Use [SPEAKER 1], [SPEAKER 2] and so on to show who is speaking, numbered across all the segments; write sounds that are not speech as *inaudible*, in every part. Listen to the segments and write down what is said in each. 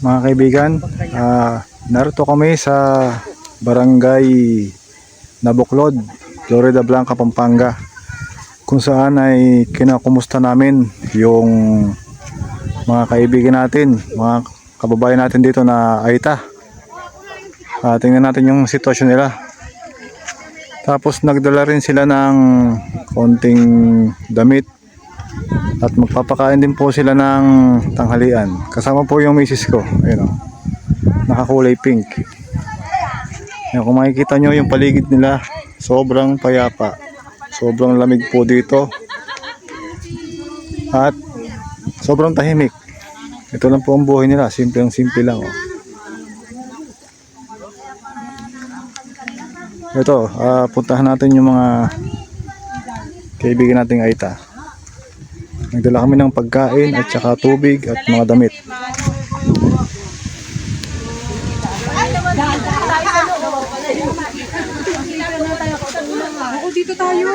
[SPEAKER 1] mga kaibigan. Ah, narito kami sa barangay Nabuklod, Florida Blanca, Pampanga. Kung saan ay kinakumusta namin yung mga kaibigan natin, mga kababayan natin dito na Aita. Ah, tingnan natin yung sitwasyon nila. Tapos nagdala rin sila ng konting damit at magpapakain din po sila ng tanghalian. Kasama po yung misis ko. Ayun o. Nakakulay pink. Yan, kung makikita nyo yung paligid nila, sobrang payapa. Sobrang lamig po dito. At sobrang tahimik. Ito lang po ang buhay nila. Simple ang simple lang. Oh. Ito, ah, puntahan natin yung mga kaibigan nating Aita. Nagdala kami ng pagkain at saka tubig at mga damit.
[SPEAKER 2] dito tayo.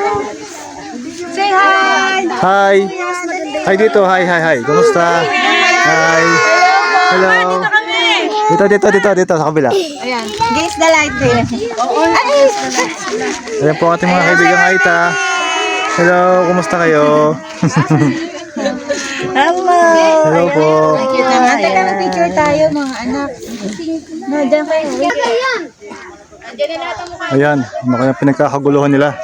[SPEAKER 2] Say hi!
[SPEAKER 1] Hi! Hi dito, hi, hi, hi. Kumusta? Hi! Hello! Dito, dito, dito, dito, sa kabila.
[SPEAKER 2] Ayan. Gaze the light there.
[SPEAKER 1] Ayan po ating mga kaibigang Aita. Hello, kumusta kayo?
[SPEAKER 2] Hello!
[SPEAKER 1] Hello po.
[SPEAKER 2] Cute naman. Teka, mag-picture tayo mga anak. Dyan kayo.
[SPEAKER 1] Ayan, ano kaya pinagkakaguluhan nila?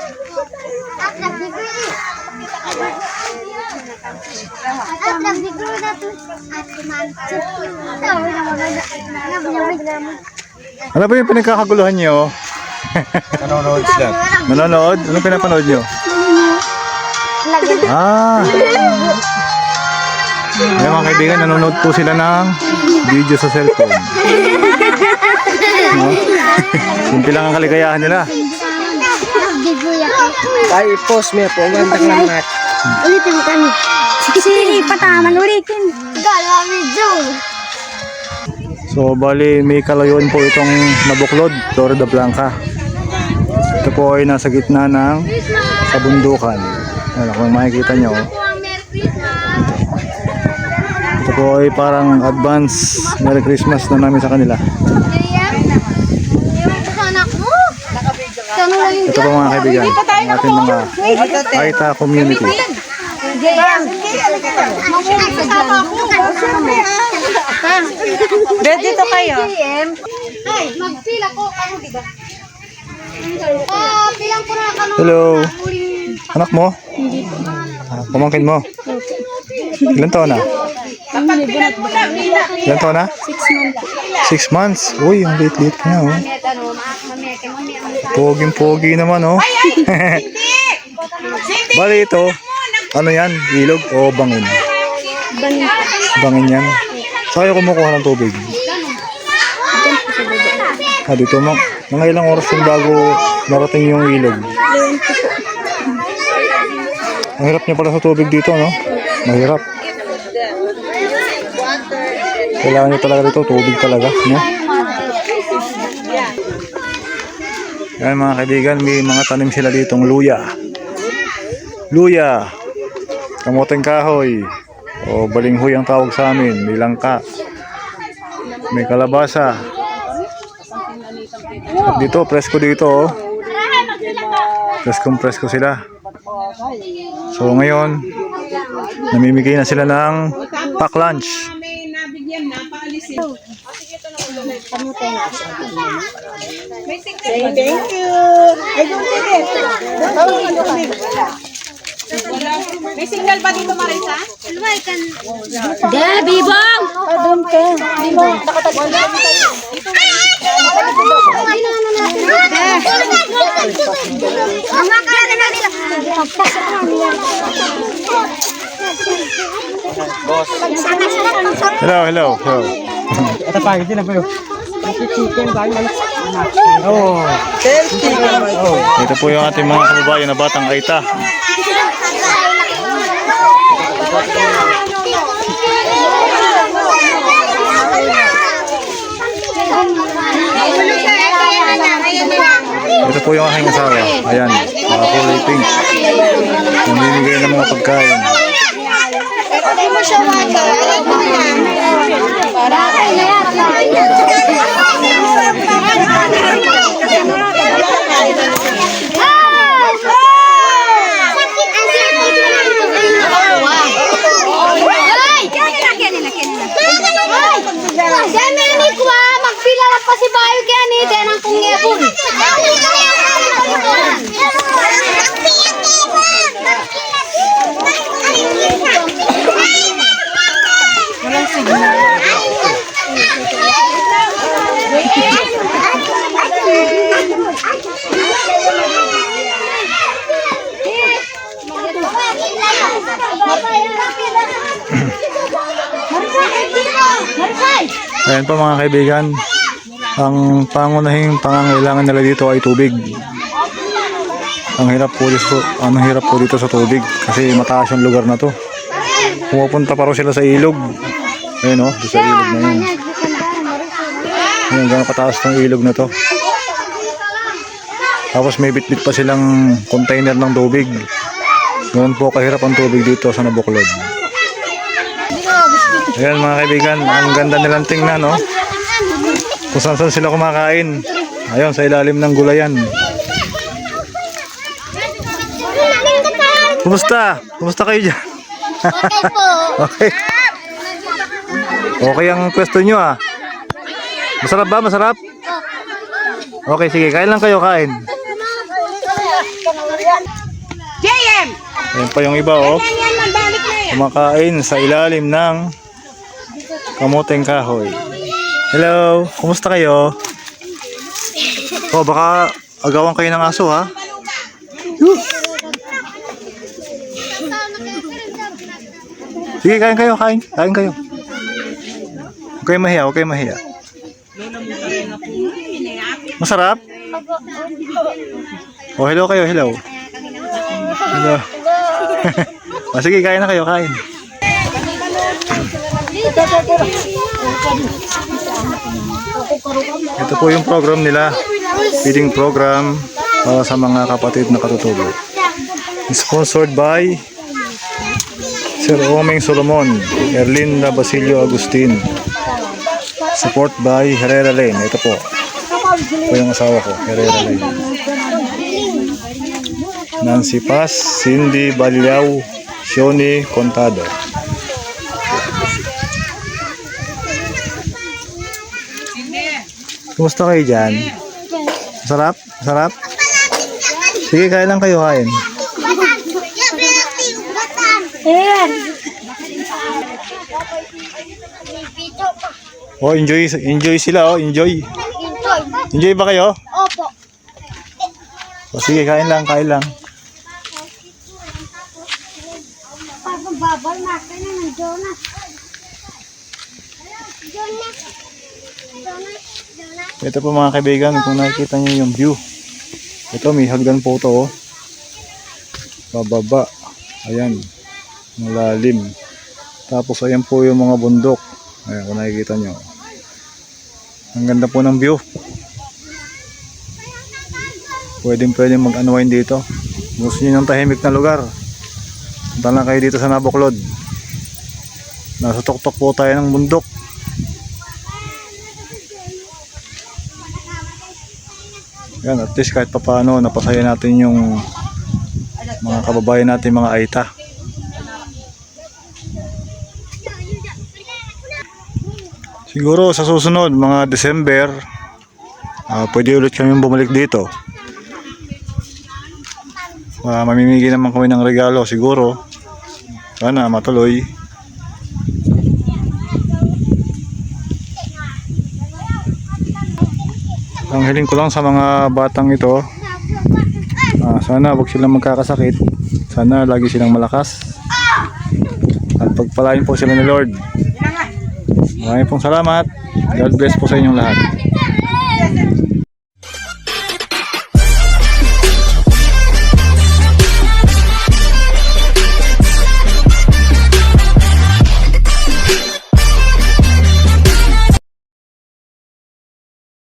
[SPEAKER 1] Ano ba yung pinagkakaguluhan nyo?
[SPEAKER 3] Nanonood sila.
[SPEAKER 1] Nanonood? Anong pinapanood nyo? Ah! Ayan mga kaibigan, nanonood po sila ng video sa cellphone. *laughs* No? Simple lang ang kaligayahan nila.
[SPEAKER 3] Tayo i-post mo po. Ang ganda ng mat.
[SPEAKER 4] Ulitin mo kami. Sige, pataman ulitin. Galami Joe.
[SPEAKER 1] So, bali may kalayuan po itong nabuklod, Florida Blanca. Ito po ay nasa gitna ng kabundukan. Ayan, kung makikita nyo, ito po ay parang advance Merry Christmas na namin sa kanila. Ito po mga kaibigan, ang ating mga Aita community.
[SPEAKER 2] Dad, dito kayo.
[SPEAKER 4] Ay, magpila ko. Ano, di ba? Ah, kamo.
[SPEAKER 1] Hello, anak mo? Ah, pamangkin mo? Ilan taon na? Ilan taon na? Six months. Uy, ang liit-liit na oh. Poging-pogi naman oh. *laughs* Bali ito, ano yan? Ilog o bangin? Bangin. Bangin yan. Saan kayo kumukuha ng tubig? Ah, dito mga, mga ilang oras yung bago marating yung ilog. Ang hirap niya pala sa tubig dito, no? Mahirap. Kailangan niyo talaga dito, tubig talaga, no? Yan mga kaibigan, may mga tanim sila ditong luya. Luya, kamoteng kahoy, o balinghoy ang tawag sa amin, may langka, may kalabasa. At dito, presko dito, oh. Preskong presko sila. So ngayon, namimigay na sila ng pack lunch.
[SPEAKER 2] Thank you. Ay, don't get it. May signal ba dito, Marisa?
[SPEAKER 4] Gabi, bang!
[SPEAKER 2] Doon ka. Bibong, nakatagpo.
[SPEAKER 4] Mama, kaya na nila. Pagpasok na nila.
[SPEAKER 1] Hello, hello, hello.
[SPEAKER 3] Ito pa, hindi na yun? Chicken ba yun?
[SPEAKER 1] Oh. oh. Ito po yung ating mga kababayan na batang Aita. Ito po yung aking asawa. Ayan, mga kulay pink. Namimigay ng mga pagkain.
[SPEAKER 4] Hindi mo siya mata. Alam mo na. Magpila
[SPEAKER 1] Ayan po mga kaibigan. Ang pangunahing pangangailangan nila dito ay tubig. Ang hirap po dito, ang hirap po dito sa tubig kasi mataas yung lugar na to. Pumupunta pa raw sila sa ilog. Ayun oh, sa ilog na yun. Ayun, gano'ng kataas ng ilog na to. Tapos may bitbit pa silang container ng tubig. Ganun po kahirap ang tubig dito sa Nabuklod. Ayan mga kaibigan, ang ganda nilang tingnan, no? Kung saan saan sila kumakain. Ayun, sa ilalim ng gulayan. Kumusta? Kumusta kayo dyan?
[SPEAKER 4] Okay po.
[SPEAKER 1] Okay. *laughs* Okay ang pwesto nyo ah. Masarap ba? Masarap? Okay, sige. Kain lang kayo, kain.
[SPEAKER 2] JM!
[SPEAKER 1] Ayan pa yung iba, oh. Kumakain sa ilalim ng kamoteng kahoy. Hello, kumusta kayo? Oh, baka agawan kayo ng aso ha? Yuh. Sige, kain kayo, kain. Kain kayo. Huwag kayo mahiya, huwag kayo mahiya. Masarap? Oh, hello kayo, hello. Hello. *laughs* ah, sige, kain na kayo, kain. Ito po yung program nila. Feeding program para sa mga kapatid na katutubo. Sponsored by Sir Omeng Solomon, Erlinda Basilio Agustin. Support by Herrera Lane. Ito po. Ito yung asawa ko, Herrera Lane. Nancy Paz, Cindy Baliao, Shoni Contado. Kumusta kayo dyan? Masarap? Masarap? Sige, kain lang kayo, kain.
[SPEAKER 4] Ayan.
[SPEAKER 1] Oh, enjoy, enjoy sila, oh, enjoy.
[SPEAKER 4] Enjoy.
[SPEAKER 1] Enjoy ba kayo?
[SPEAKER 4] Opo.
[SPEAKER 1] O sige, kain lang, kain lang.
[SPEAKER 4] Parang babal natin na ng Jonas.
[SPEAKER 1] Ito po mga kaibigan, kung nakikita niyo yung view. Ito, may hagdan po ito, oh. Bababa. Ayan. Malalim. Tapos, ayan po yung mga bundok. Ayan, kung nakikita niyo. Ang ganda po ng view. Pwedeng pwedeng mag-unwind dito. Gusto niyo ng tahimik na lugar. Punta lang kayo dito sa Nabuklod. Nasa tuktok po tayo ng bundok. Yan, at least kahit papaano napasaya natin yung mga kababayan natin mga Aita. Siguro sa susunod, mga December, ah, pwede ulit kami bumalik dito. Ah, mamimigay naman kami ng regalo siguro. Sana matuloy. Ang hiling ko lang sa mga batang ito, ah, sana wag silang magkakasakit. Sana lagi silang malakas. At pagpalain po sila ni Lord. Maraming pong salamat. God bless po sa inyong lahat.